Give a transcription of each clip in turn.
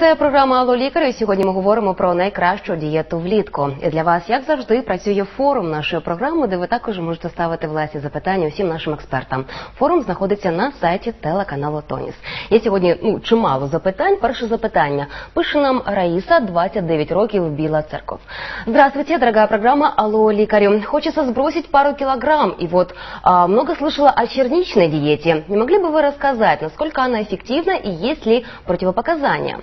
Це програма Алло лікарю. і Сьогодні ми говоримо про найкращу дієту влітку. І для вас, як завжди, працює форум нашої програми, де ви також можете ставити власні запитання усім нашим експертам. Форум знаходиться на сайті телеканалу Тоніс. Є сьогодні ну чимало запитань. Перше запитання пише нам Раїса, 29 років, Біла Церков. Здравствуйте, дорогая программа Алло лікарю. Хочется сбросить пару килограмм. И вот а, много слышала о черничной диете. Не могли бы вы рассказать, насколько она эффективна и есть ли противопоказання?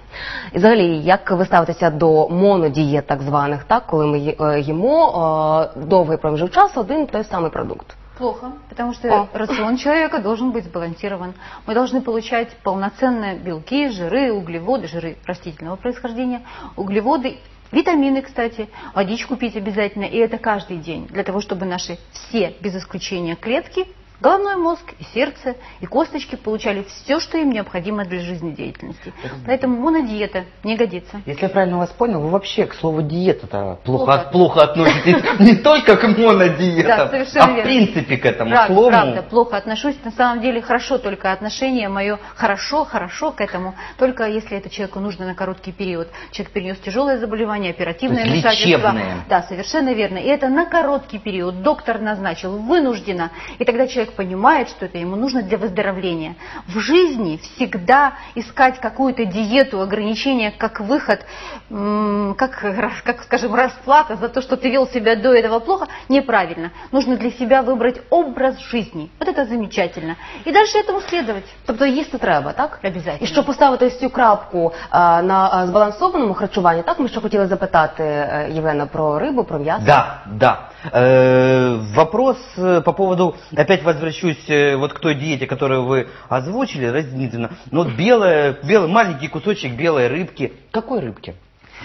І взагалі, як ви ставитеся до монодієт так званих, так, коли ми ї- е, їмо е, довгий проміжок часу один і той самий продукт? Плохо, потому что О. рацион человека должен быть сбалансирован. Мы должны получать полноценные белки, жиры, углеводы, жиры растительного происхождения, углеводы, витамины, кстати, водичку пить обязательно, и это каждый день, для того, чтобы наши все, без исключения, клетки, головной мозг и сердце, и косточки получали все, что им необходимо для жизнедеятельности. Поэтому монодиета не годится. Если я правильно вас понял, вы вообще к слову диета-то плохо, Плохо. относитесь не только к монодиетам, а в принципе к этому слову. правда, плохо отношусь. На самом деле хорошо только отношение мое хорошо, хорошо к этому, только если это человеку нужно на короткий период. Человек перенес тяжелое заболевание, оперативное вмешательство. Да, совершенно верно. И это на короткий период. Доктор назначил, вынужденно. И тогда человек понимает, что это ему нужно для выздоровления. В жизни всегда искать какую-то диету, ограничения как выход, м, как, рас- как, скажем, расплата за то, что ты вел себя до этого плохо, неправильно. Нужно для себя выбрать образ жизни. Вот это замечательно. И дальше этому следовать. Тобто їсти треба, так? Обязательно. І щоб поставити ось цю крапку а, на а, збалансованому харчуванні, так ми ще хотіли запитати е, Євгена про рибу, про м'ясо. Да, да. Э, вопрос э, по поводу, опять возвращусь э, вот к той диете, которую вы озвучили, разительно. Ну, вот белая, белый, маленький кусочек белой рыбки. Какой рыбки?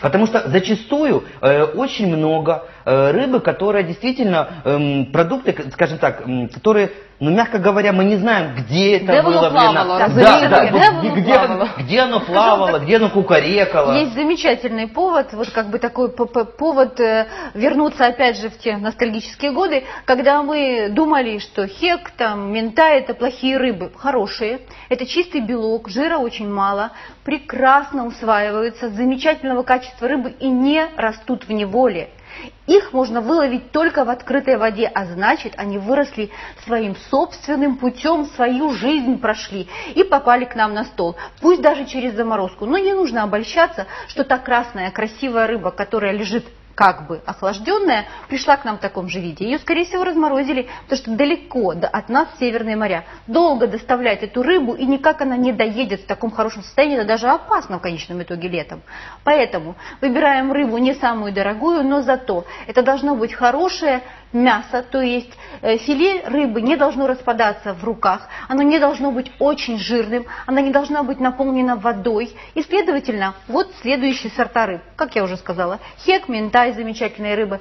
Потому что зачастую э, очень много э, рыбы, которая действительно эм, продукты, скажем так, которые, ну мягко говоря, мы не знаем, где это Где было. плавало, да, разумеется, да, где вот оно где, плавало. где оно плавало, где оно кукарекало. Есть замечательный повод, вот как бы такой повод э, вернуться опять же в те ностальгические годы, когда мы думали, что хек, там, мента это плохие рыбы. Хорошие. Это чистый белок, жира очень мало, прекрасно усваиваются, замечательного качества рыбы и не растут в неволе. Их можно выловить только в открытой воде, а значит, они выросли своим собственным путем, свою жизнь прошли и попали к нам на стол. Пусть даже через заморозку. Но не нужно обольщаться, что та красная красивая рыба, которая лежит как бы охлажденная, пришла к нам в таком же виде. Ее, скорее всего, разморозили, потому что далеко от нас северные моря. Долго доставлять эту рыбу, и никак она не доедет в таком хорошем состоянии, это даже опасно в конечном итоге летом. Поэтому выбираем рыбу не самую дорогую, но зато это должно быть хорошее мясо, то есть э, филе рыбы не должно распадаться в руках, оно не должно быть очень жирным, оно не должно быть наполнено водой. И, следовательно, вот следующие сорта рыб. Как я уже сказала, хек, ментай, замечательные рыбы.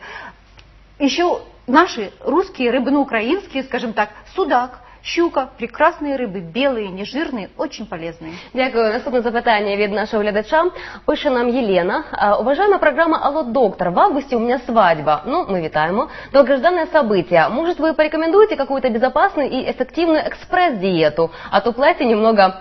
Еще наши русские рыбы, ну, украинские, скажем так, судак, щука, прекрасные рыбы, белые, нежирные, очень полезные. Дякую. Наступне запитання від нашого глядача. Пише нам Єлена. А, Уважаемая программа «Алло, доктор», в августе у меня свадьба. Ну, мы витаем. Долгожданное событие. Может, вы порекомендуете какую-то безопасную и эффективную экспресс-диету? А то платье немного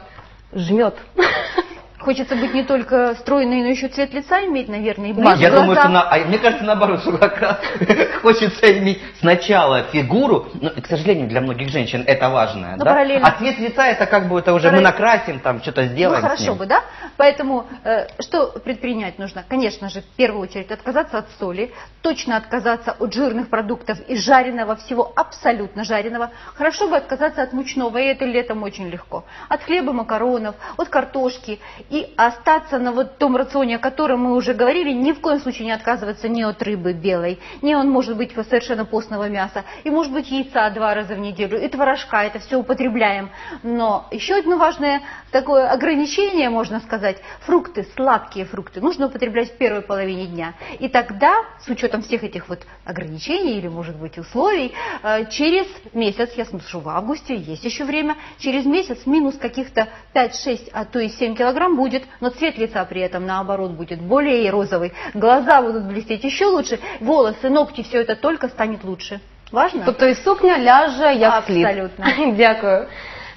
жмет. Хочется быть не только стройной, но еще цвет лица иметь, наверное, и блеск Я думаю, что на, а мне кажется, наоборот, что как раз хочется иметь сначала фигуру, но, к сожалению, для многих женщин это важное, Ну, да? параллельно. А цвет лица это как бы это уже мы Параллельно. накрасим, там что-то сделаем. Ну хорошо бы, да? Поэтому э, что предпринять нужно? Конечно же, в первую очередь отказаться от соли, точно отказаться от жирных продуктов и жареного всего, абсолютно жареного. Хорошо бы отказаться от мучного, и это летом очень легко. От хлеба, макаронов, от картошки. И остаться на вот том рационе, о котором мы уже говорили, ни в коем случае не отказываться ни от рыбы белой, ни он может быть совершенно постного мяса, и может быть яйца два раза в неделю, и творожка, это все употребляем. Но еще одно важное такое ограничение, можно сказать, фрукты, сладкие фрукты, нужно употреблять в первой половине дня. И тогда, с учетом всех этих вот ограничений или, может быть, условий, э, через месяц, я смотрю, в августе есть еще время, через месяц минус каких-то 5-6, а то и 7 килограмм будет, но цвет лица при этом наоборот будет более розовый, глаза будут блестеть еще лучше, волосы, ногти, все это только станет лучше. Важно? Тобто і сукня ляже як слід. Абсолютно. Дякую.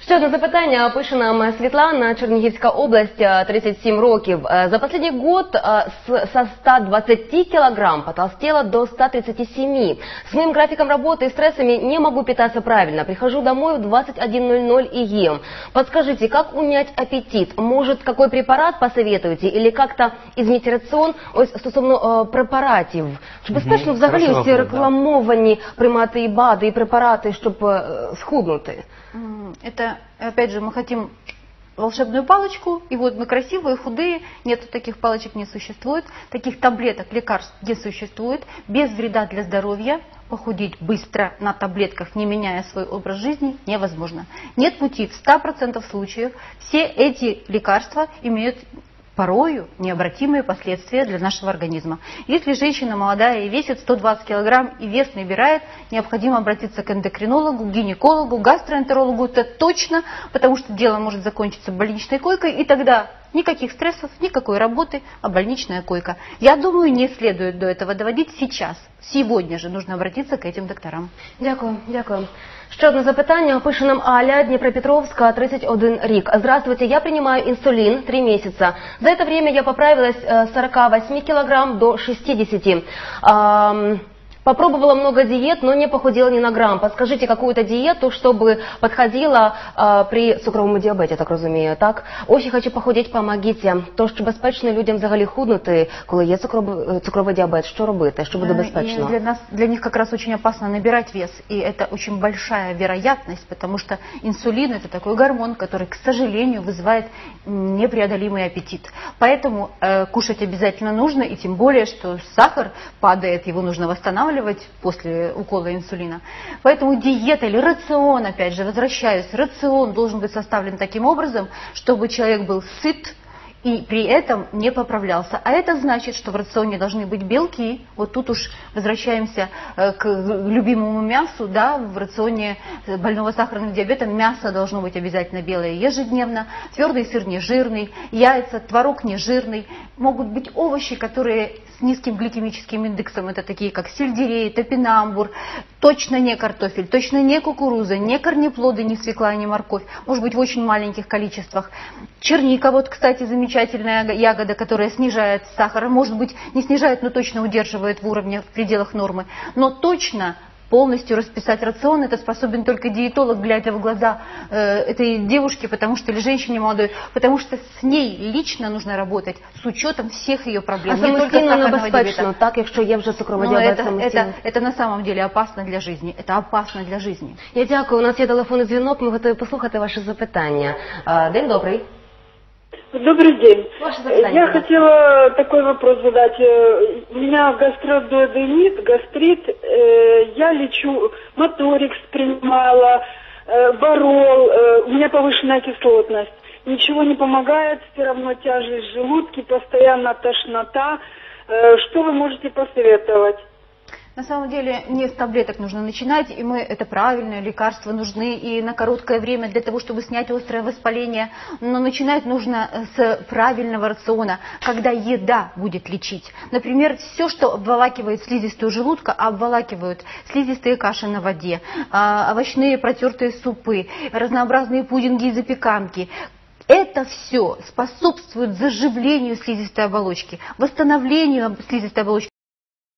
Ще одне запитання пише нам Світлана, Чернігівська область, е, 37 років. Е, За последний год э, с- со 120 килограмм потолстела до 137. С моим графиком работы и стрессами не могу питаться правильно. Прихожу домой в 21.00 и ем. Подскажите, как унять аппетит? Может, какой препарат посоветуете? Или как-то изменить рацион? Ось стосовно е, препаратів. Чи безпечно взагалі Хороший ось ці вопрос, да. рекламовані приймати і БАДи, і препарати, щоб е, схуднути? М, Это, опять же, мы хотим волшебную палочку, и вот мы красивые, худые, нет, таких палочек не существует, таких таблеток, лекарств не существует, без вреда для здоровья, похудеть быстро на таблетках, не меняя свой образ жизни, невозможно. Нет пути, в 100% случаев все эти лекарства имеют порою необратимые последствия для нашего организма. Если женщина молодая и весит 120 килограмм и вес набирает, необходимо обратиться к эндокринологу, гинекологу, гастроэнтерологу, это точно, потому что дело может закончиться больничной койкой, и тогда никаких стрессов, никакой работы, а больничная койка. Я думаю, не следует до этого доводить сейчас. Сегодня же нужно обратиться к этим докторам. Дякую, дякую. Ще одне запитання. Пише нам Аля, Днепропетровска, 31 рік. Здравствуйте, я принимаю инсулин 3 месяца. За это время я поправилась с 48 килограмм до 60. Ам, Попробовала много диет, но не похудела ни на грамм. Подскажите какую-то диету, чтобы подходила а, при цукровому діабеті, так розумію, так? Очень хочу похудеть, помогите. Тож, чи безпечно людям взагалі худнути, коли є цукровий, цукровий діабет? Що робити? Що буде Э, безпечно? и Для, нас, для них как раз очень опасно набирать вес, и это очень большая вероятность, потому что инсулин это такой гормон, который, к сожалению, вызывает непреодолимый аппетит. Поэтому э, кушать обязательно нужно, и тем более, что сахар падает, его нужно восстанавливать после укола инсулина. Поэтому диета или рацион, опять же, возвращаюсь, рацион должен быть составлен таким образом, чтобы человек был сыт, и при этом не поправлялся. А это значит, что в рационе должны быть белки. Вот тут уж возвращаемся э, к любимому мясу, да, в рационе больного сахарным диабетом мясо должно быть обязательно белое ежедневно, твердый сыр не жирный, яйца, творог не жирный, могут быть овощи, которые с низким гликемическим индексом, это такие как сельдерей, топинамбур, точно не картофель, точно не кукуруза, не корнеплоды, не свекла, не морковь, может быть в очень маленьких количествах. Черника, вот, кстати, замечательная ягода, которая снижает сахар, может быть не снижает, но точно удерживает в уровне, в пределах нормы, но точно полностью расписать рацион, это способен только диетолог, глядя в глаза э, этой девушке, потому что или женщине молодой, потому что с ней лично нужно работать с учетом всех ее А проблем, не только самостійно сахарного небезпечно, диабета. так, якщо є вже цукровий Но діабет это, самостійно? это, это на самом деле опасно для жизни. Это опасно для жизни. Я дякую. У нас є телефонний дзвінок. Ми готові послухати ваше запитання. А, День добрий. Добрый день. Я хотела такой вопрос задать. Э, У меня гастродуоденит, гастрит. Э, Я лечу, моторикс принимала, э, борол. У меня повышенная кислотность. Ничего не помогает, все равно тяжесть в желудке, постоянно тошнота. Что вы можете посоветовать? На самом деле не с таблеток нужно начинать, и мы, это правильно, лекарства нужны и на короткое время для того, чтобы снять острое воспаление. Но начинать нужно э, с правильного рациона, когда еда будет лечить. Например, все, что обволакивает слизистую желудка, обволакивают слизистые каши на воде, а, овощные протертые супы, разнообразные пудинги и запеканки. Это все способствует заживлению слизистой оболочки, восстановлению слизистой оболочки,